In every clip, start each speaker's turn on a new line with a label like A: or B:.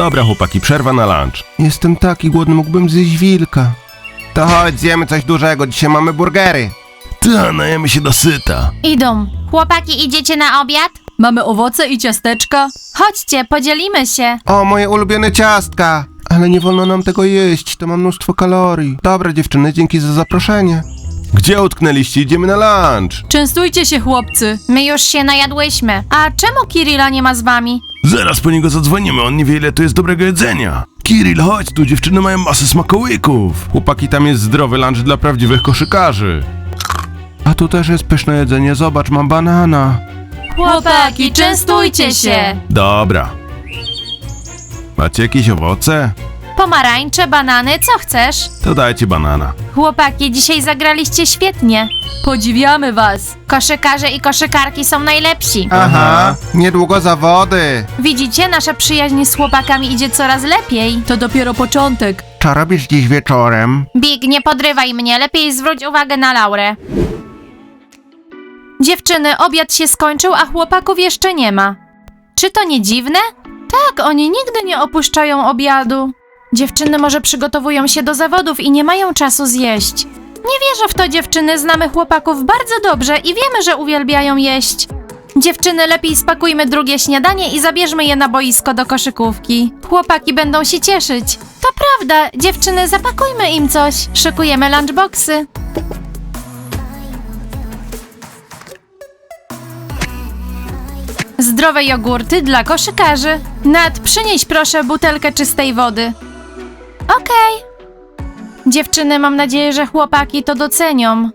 A: Dobra, chłopaki, przerwa na lunch. Jestem taki głodny, mógłbym zjeść wilka. To chodź, zjemy coś dużego, dzisiaj mamy burgery. Ta, najemy się dosyta.
B: Idą. Chłopaki, idziecie na obiad?
C: Mamy owoce i ciasteczka.
B: Chodźcie, podzielimy się.
A: O, moje ulubione ciastka. Ale nie wolno nam tego jeść, to ma mnóstwo kalorii. Dobra, dziewczyny, dzięki za zaproszenie. Gdzie utknęliście? Idziemy na lunch.
C: Częstujcie się, chłopcy.
B: My już się najadłyśmy. A czemu Kirilla nie ma z wami?
A: Zaraz po niego zadzwonimy, on nie wie ile tu jest dobrego jedzenia. Kirill, chodź tu, dziewczyny mają masę smakołyków. Chłopaki, tam jest zdrowy lunch dla prawdziwych koszykarzy. A tu też jest pyszne jedzenie, zobacz, mam banana.
C: Chłopaki, częstujcie się.
A: Dobra. Macie jakieś owoce?
B: Pomarańcze, banany, co chcesz?
A: To dajcie banana.
B: Chłopaki, dzisiaj zagraliście świetnie.
C: Podziwiamy was.
B: Koszykarze i koszykarki są najlepsi.
A: Aha, niedługo zawody.
B: Widzicie, nasza przyjaźń z chłopakami idzie coraz lepiej.
C: To dopiero początek.
A: Co robisz dziś wieczorem?
B: Big, nie podrywaj mnie, lepiej zwróć uwagę na Laurę. Dziewczyny, obiad się skończył, a chłopaków jeszcze nie ma. Czy to nie dziwne? Tak, oni nigdy nie opuszczają obiadu. Dziewczyny może przygotowują się do zawodów i nie mają czasu zjeść. Nie wierzę w to, dziewczyny, znamy chłopaków bardzo dobrze i wiemy, że uwielbiają jeść. Dziewczyny, lepiej spakujmy drugie śniadanie i zabierzmy je na boisko do koszykówki. Chłopaki będą się cieszyć. To prawda, dziewczyny, zapakujmy im coś. Szykujemy lunchboxy. Zdrowe jogurty dla koszykarzy. Nat, przynieś proszę butelkę czystej wody. Okej. Dziewczyny, mam nadzieję, że chłopaki to docenią.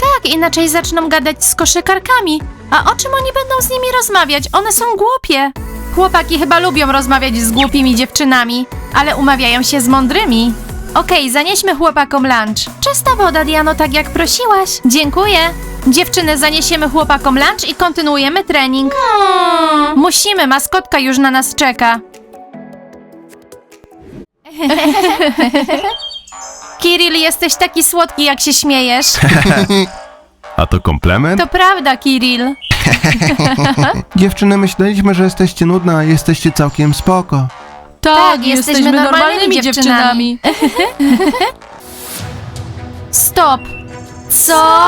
B: Tak, inaczej zaczną gadać z koszykarkami. A o czym oni będą z nimi rozmawiać? One są głupie. Chłopaki chyba lubią rozmawiać z głupimi dziewczynami, ale umawiają się z mądrymi. Okej, zanieśmy chłopakom lunch. Czysta woda, Diano, tak jak prosiłaś. Dziękuję. Dziewczyny, zaniesiemy chłopakom lunch i kontynuujemy trening. Musimy, maskotka już na nas czeka. Kirill, jesteś taki słodki, jak się śmiejesz.
A: A to komplement?
B: To prawda, Kirill.
A: Dziewczyny, myśleliśmy, że jesteście nudne, a jesteście całkiem spoko.
C: Tak,
B: jesteśmy
C: jesteśmy,
B: normalnymi
C: normalnymi
B: dziewczynami.
C: dziewczynami.
B: Stop. Co?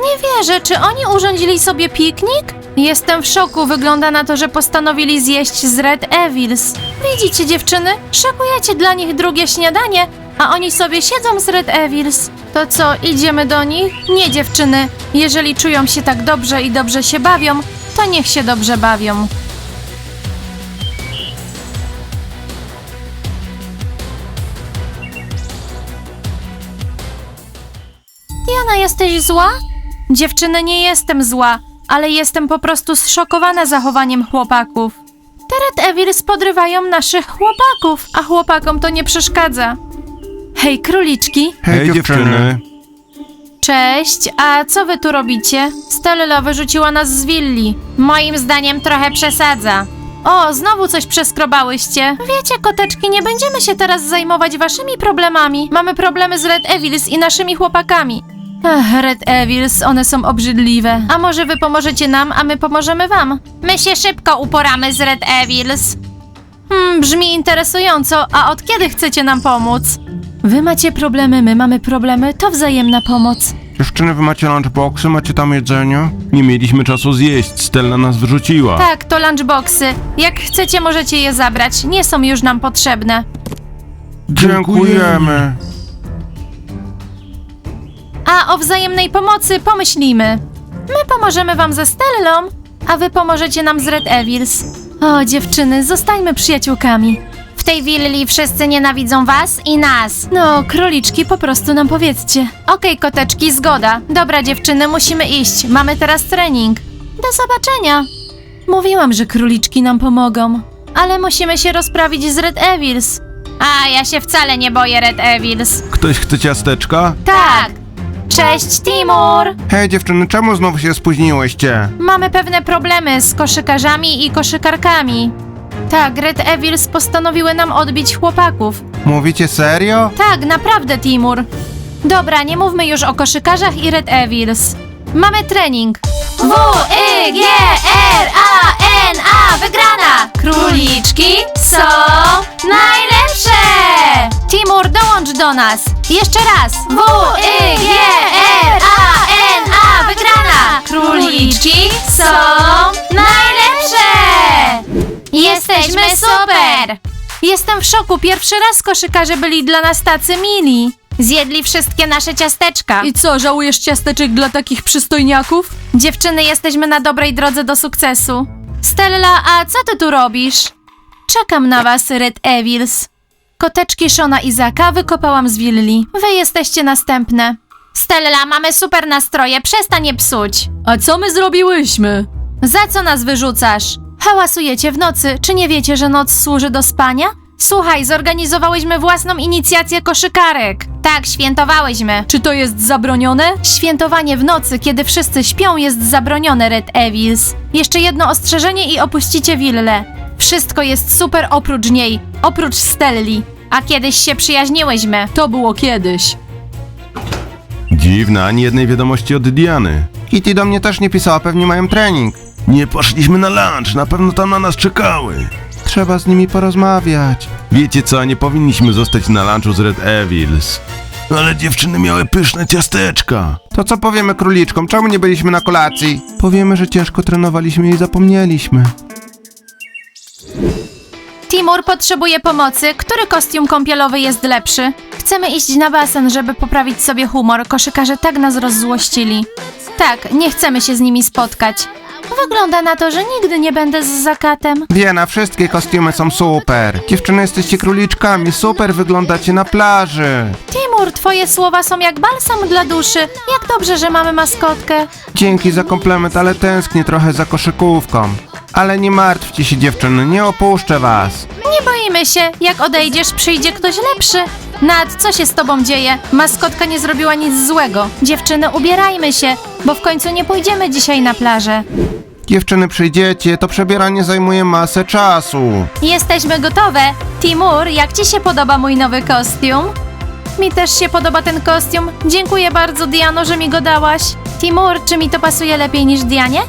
B: Nie wierzę, czy oni urządzili sobie piknik? Jestem w szoku, wygląda na to, że postanowili zjeść z Red Evils. Widzicie dziewczyny? Szykujecie dla nich drugie śniadanie, a oni sobie siedzą z Red Evils. To co, idziemy do nich? Nie dziewczyny, jeżeli czują się tak dobrze i dobrze się bawią, to niech się dobrze bawią. Diana, jesteś zła? Dziewczyny, nie jestem zła, ale jestem po prostu zszokowana zachowaniem chłopaków. Te Red Evils podrywają naszych chłopaków, a chłopakom to nie przeszkadza. Hej, króliczki.
A: Hej, dziewczyny.
B: Cześć, a co wy tu robicie? Stello wyrzuciła nas z willi. Moim zdaniem trochę przesadza. O, znowu coś przeskrobałyście. Wiecie, koteczki, nie będziemy się teraz zajmować waszymi problemami. Mamy problemy z Red Evils i naszymi chłopakami. Ach, Red Evils, one są obrzydliwe. A może wy pomożecie nam, a my pomożemy wam? My się szybko uporamy z Red Evils. Hmm, brzmi interesująco, a od kiedy chcecie nam pomóc? Wy macie problemy, my mamy problemy, to wzajemna pomoc.
A: Dziewczyny, wy macie lunchboxy, macie tam jedzenie? Nie mieliśmy czasu zjeść, Stella nas wyrzuciła.
B: Tak, to lunchboxy. Jak chcecie, możecie je zabrać. Nie są już nam potrzebne.
A: Dziękujemy.
B: A o wzajemnej pomocy pomyślimy. My pomożemy wam ze Stellą, a wy pomożecie nam z Red Evils. O, dziewczyny, zostańmy przyjaciółkami. W tej willi wszyscy nienawidzą was i nas. No, króliczki, po prostu nam powiedzcie. Okej, koteczki, zgoda. Dobra, dziewczyny, musimy iść. Mamy teraz trening. Do zobaczenia. Mówiłam, że króliczki nam pomogą. Ale musimy się rozprawić z Red Evils. A, ja się wcale nie boję Red Evils.
A: Ktoś chce ciasteczka?
B: Tak. Cześć, Timur.
A: Hej, dziewczyny, czemu znowu się spóźniłyście?
B: Mamy pewne problemy z koszykarzami i koszykarkami. Tak, Red Evils postanowiły nam odbić chłopaków.
A: Mówicie serio?
B: Tak, naprawdę, Timur. Dobra, nie mówmy już o koszykarzach i Red Evils. Mamy trening. W, Y, G, R, A, N-A, wygrana! Króliczki są najlepsze! Timur, dołącz do nas! Jeszcze raz! W-Y-G-R-A-N-A, Jestem w szoku. Pierwszy raz koszykarze byli dla nas tacy mili. Zjedli wszystkie nasze ciasteczka.
C: I co, żałujesz ciasteczek dla takich przystojniaków?
B: Dziewczyny, jesteśmy na dobrej drodze do sukcesu. Stella, a co ty tu robisz? Czekam na was, Red Evils. Koteczki Shona i Zaka wykopałam z willi. Wy jesteście następne. Stella, mamy super nastroje, przestań je psuć.
C: A co my zrobiłyśmy?
B: Za co nas wyrzucasz? Hałasujecie w nocy, czy nie wiecie, że noc służy do spania? Słuchaj, zorganizowałyśmy własną inicjację koszykarek. Tak, świętowałyśmy.
C: Czy to jest zabronione?
B: Świętowanie w nocy, kiedy wszyscy śpią, jest zabronione, Red Evils. Jeszcze jedno ostrzeżenie i opuścicie willę. Wszystko jest super oprócz niej, oprócz Stelli. A kiedyś się przyjaźniłyśmy.
C: To było kiedyś.
A: Dziwna, ani jednej wiadomości od Diany.
D: Kitty do mnie też nie pisała, pewnie mają trening.
A: Nie poszliśmy na lunch, na pewno tam na nas czekały.
D: Trzeba z nimi porozmawiać.
A: Wiecie co, nie powinniśmy zostać na lunchu z Red Evils. Ale dziewczyny miały pyszne ciasteczka.
D: To co powiemy króliczkom? Czemu nie byliśmy na kolacji? Powiemy, że ciężko trenowaliśmy i zapomnieliśmy.
B: Timur potrzebuje pomocy. Który kostium kąpielowy jest lepszy? Chcemy iść na basen, żeby poprawić sobie humor. Koszykarze tak nas rozzłościli. Tak, nie chcemy się z nimi spotkać. Wygląda na to, że nigdy nie będę z zakatem.
D: Diana, wszystkie kostiumy są super. Dziewczyny, jesteście króliczkami, super wyglądacie na plaży.
B: Timur, twoje słowa są jak balsam dla duszy. Jak dobrze, że mamy maskotkę.
D: Dzięki za komplement, ale tęsknię trochę za koszykówką. Ale nie martwcie się dziewczyny, nie opuszczę was.
B: Nie boimy się. Jak odejdziesz, przyjdzie ktoś lepszy. Nad, co się z tobą dzieje? Maskotka nie zrobiła nic złego. Dziewczyny, ubierajmy się, bo w końcu nie pójdziemy dzisiaj na plażę.
D: Dziewczyny, przyjdziecie, to przebieranie zajmuje masę czasu.
B: Jesteśmy gotowe. Timur, jak ci się podoba mój nowy kostium? Mi też się podoba ten kostium. Dziękuję bardzo, Diano, że mi go dałaś. Timur, czy mi to pasuje lepiej niż Dianie?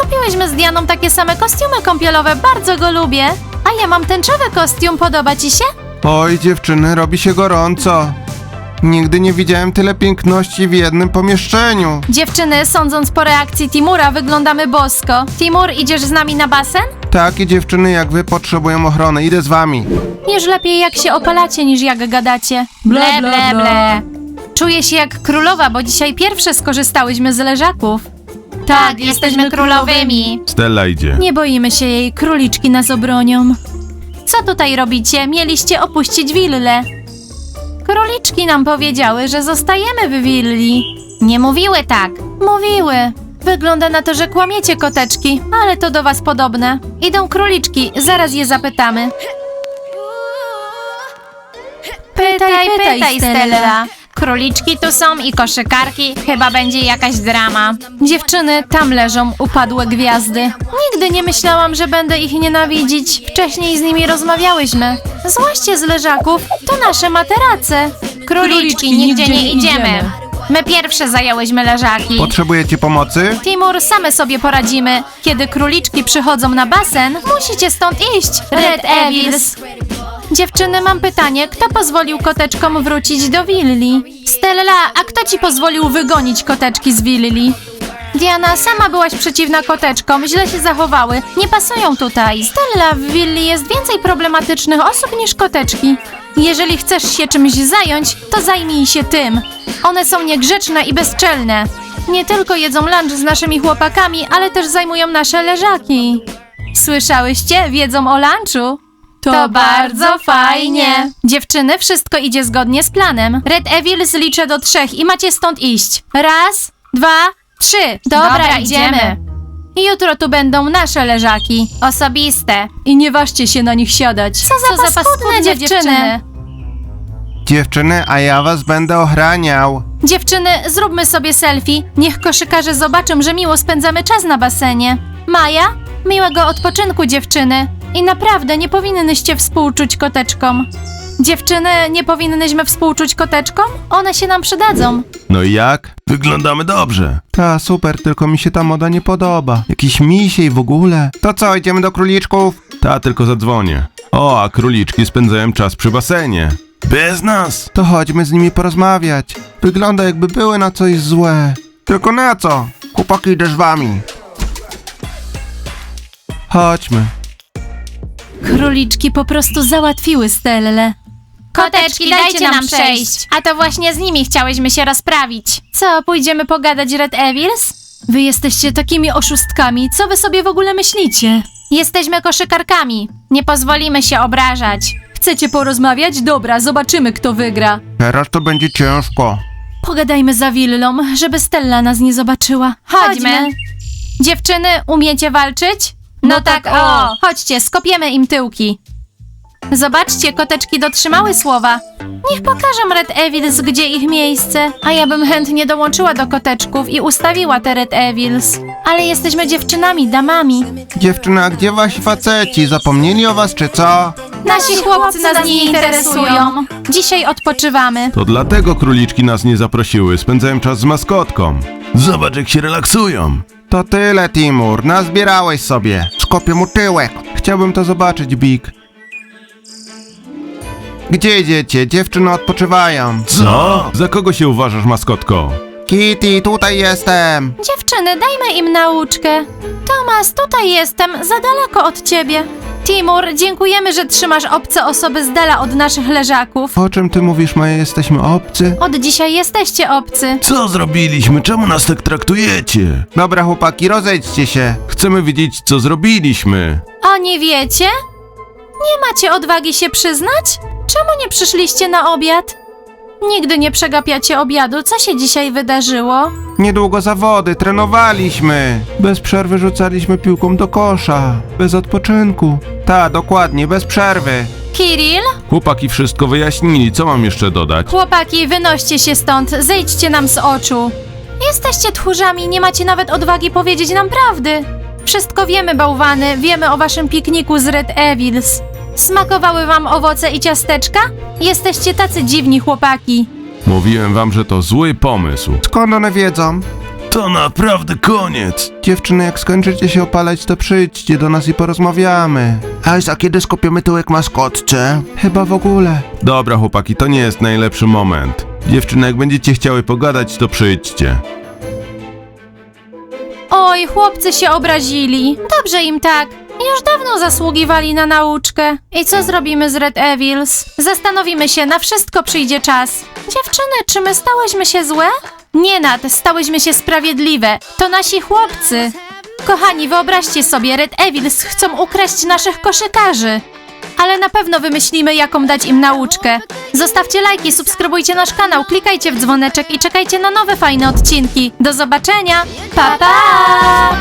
B: Kupiłyśmy z Dianą takie same kostiumy kąpielowe, bardzo go lubię. A ja mam tęczowy kostium, podoba ci się?
D: Oj, dziewczyny, robi się gorąco. Nigdy nie widziałem tyle piękności w jednym pomieszczeniu.
B: Dziewczyny, sądząc po reakcji Timura, wyglądamy bosko. Timur, idziesz z nami na basen?
D: Takie dziewczyny jak wy potrzebują ochrony, idę z wami.
B: Już lepiej jak się opalacie niż jak gadacie.
C: Ble, ble, ble.
B: Czuję się jak królowa, bo dzisiaj pierwsze skorzystałyśmy z leżaków.
C: Tak, jesteśmy królowymi.
A: Stella idzie.
B: Nie boimy się jej, króliczki nas obronią. Co tutaj robicie? Mieliście opuścić willę. Króliczki nam powiedziały, że zostajemy w willi. Nie mówiły tak. Mówiły. Wygląda na to, że kłamiecie koteczki, ale to do was podobne. Idą króliczki, zaraz je zapytamy. Pytaj, pytaj, Stella. Króliczki tu są i koszykarki. Chyba będzie jakaś drama. Dziewczyny, tam leżą upadłe gwiazdy. Nigdy nie myślałam, że będę ich nienawidzić. Wcześniej z nimi rozmawiałyśmy. Złaście z leżaków, to nasze materace. Króliczki, nigdzie nie idziemy. My pierwsze zajęłyśmy leżaki.
D: Potrzebujecie pomocy?
B: Timur, same sobie poradzimy. Kiedy króliczki przychodzą na basen, musicie stąd iść. Red Evils. Dziewczyny, mam pytanie. Kto pozwolił koteczkom wrócić do willi? Stella, a kto ci pozwolił wygonić koteczki z willi? Diana, sama byłaś przeciwna koteczkom, źle się zachowały, nie pasują tutaj. Stella, w willi jest więcej problematycznych osób niż koteczki. Jeżeli chcesz się czymś zająć, to zajmij się tym. One są niegrzeczne i bezczelne. Nie tylko jedzą lunch z naszymi chłopakami, ale też zajmują nasze leżaki. Słyszałyście? Wiedzą o lunchu. To, bardzo fajnie. Dziewczyny, wszystko idzie zgodnie z planem. Red Evil zliczę do trzech i macie stąd iść. Raz, dwa, trzy. Dobra,
C: Dobra,
B: idziemy.
C: idziemy.
B: Jutro tu będą nasze leżaki. Osobiste.
C: I nie ważcie się na nich siadać.
B: Co za, paskudne dziewczyny.
D: Dziewczyny, a ja was będę ochraniał.
B: Dziewczyny, zróbmy sobie selfie. Niech koszykarze zobaczą, że miło spędzamy czas na basenie. Maja, miłego odpoczynku dziewczyny. I naprawdę nie powinnyście współczuć koteczkom. Dziewczyny, nie powinnyśmy współczuć koteczkom? One się nam przydadzą.
A: No i jak? Wyglądamy dobrze.
D: Ta, super, tylko mi się ta moda nie podoba. Jakiś misiej w ogóle. To co, idziemy do króliczków?
A: Ta, tylko zadzwonię. O, a króliczki spędzają czas przy basenie. Bez nas.
D: To chodźmy z nimi porozmawiać. Wygląda jakby były na coś złe. Tylko na co? Chłopaki, idę z wami. Chodźmy.
C: Króliczki po prostu załatwiły Stellę.
B: Koteczki, dajcie nam przejść. A to właśnie z nimi chciałyśmy się rozprawić. Co, pójdziemy pogadać Red Evils?
C: Wy jesteście takimi oszustkami, co wy sobie w ogóle myślicie?
B: Jesteśmy koszykarkami. Nie pozwolimy się obrażać.
C: Chcecie porozmawiać? Dobra, zobaczymy kto wygra.
D: Teraz to będzie ciężko.
C: Pogadajmy za willą, żeby Stella nas nie zobaczyła.
B: Chodźmy. Dziewczyny, umiecie walczyć? No tak, o! Chodźcie, skopiemy im tyłki. Zobaczcie, koteczki dotrzymały słowa. Niech pokażą Red Evils, gdzie ich miejsce. A ja bym chętnie dołączyła do koteczków i ustawiła te Red Evils. Ale jesteśmy dziewczynami, damami.
D: Dziewczyna, gdzie wasi faceci? Zapomnieli o was, czy co?
B: Nasi chłopcy nas nie interesują. Dzisiaj odpoczywamy.
A: To dlatego króliczki nas nie zaprosiły. Spędzają czas z maskotką. Zobacz, jak się relaksują.
D: To tyle, Timur. Nazbierałeś sobie. Skopię mu tyłek. Chciałbym to zobaczyć, Big. Gdzie idziecie? Dziewczyny odpoczywają.
A: Co? Za kogo się uważasz, maskotko?
D: Kitty, tutaj jestem.
B: Dziewczyny, dajmy im nauczkę. Tomas, tutaj jestem, za daleko od ciebie. Timur, dziękujemy, że trzymasz obce osoby z dala od naszych leżaków.
D: O czym ty mówisz, Maja? Jesteśmy obcy?
B: Od dzisiaj jesteście obcy.
A: Co zrobiliśmy? Czemu nas tak traktujecie?
D: Dobra, chłopaki, rozejdźcie się.
A: Chcemy wiedzieć, co zrobiliśmy.
B: A nie wiecie? Nie macie odwagi się przyznać? Czemu nie przyszliście na obiad? Nigdy nie przegapiacie obiadu. Co się dzisiaj wydarzyło?
D: Niedługo zawody, trenowaliśmy. Bez przerwy rzucaliśmy piłką do kosza. Bez odpoczynku. Ta, dokładnie, bez przerwy.
B: Kiril?
A: Chłopaki wszystko wyjaśnili, co mam jeszcze dodać?
B: Chłopaki, wynoście się stąd, zejdźcie nam z oczu. Jesteście tchórzami, nie macie nawet odwagi powiedzieć nam prawdy. Wszystko wiemy, bałwany, wiemy o waszym pikniku z Red Evils. Smakowały wam owoce i ciasteczka? Jesteście tacy dziwni chłopaki.
A: Mówiłem wam, że to zły pomysł.
D: Skąd one wiedzą?
A: To naprawdę koniec.
D: Dziewczyny, jak skończycie się opalać, to przyjdźcie do nas i porozmawiamy. A kiedy skopiemy tyłek maskotce? Chyba w ogóle.
A: Dobra, chłopaki, to nie jest najlepszy moment. Dziewczyny, jak będziecie chciały pogadać, to przyjdźcie.
B: Oj, chłopcy się obrazili. Dobrze im tak. Już dawno zasługiwali na nauczkę. I co zrobimy z Red Evils? Zastanowimy się, na wszystko przyjdzie czas. Dziewczyny, czy my stałyśmy się złe? Nie nad, stałyśmy się sprawiedliwe. To nasi chłopcy. Kochani, wyobraźcie sobie, Red Evils chcą ukraść naszych koszykarzy. Ale na pewno wymyślimy, jaką dać im nauczkę. Zostawcie lajki, subskrybujcie nasz kanał, klikajcie w dzwoneczek i czekajcie na nowe fajne odcinki. Do zobaczenia. Pa pa!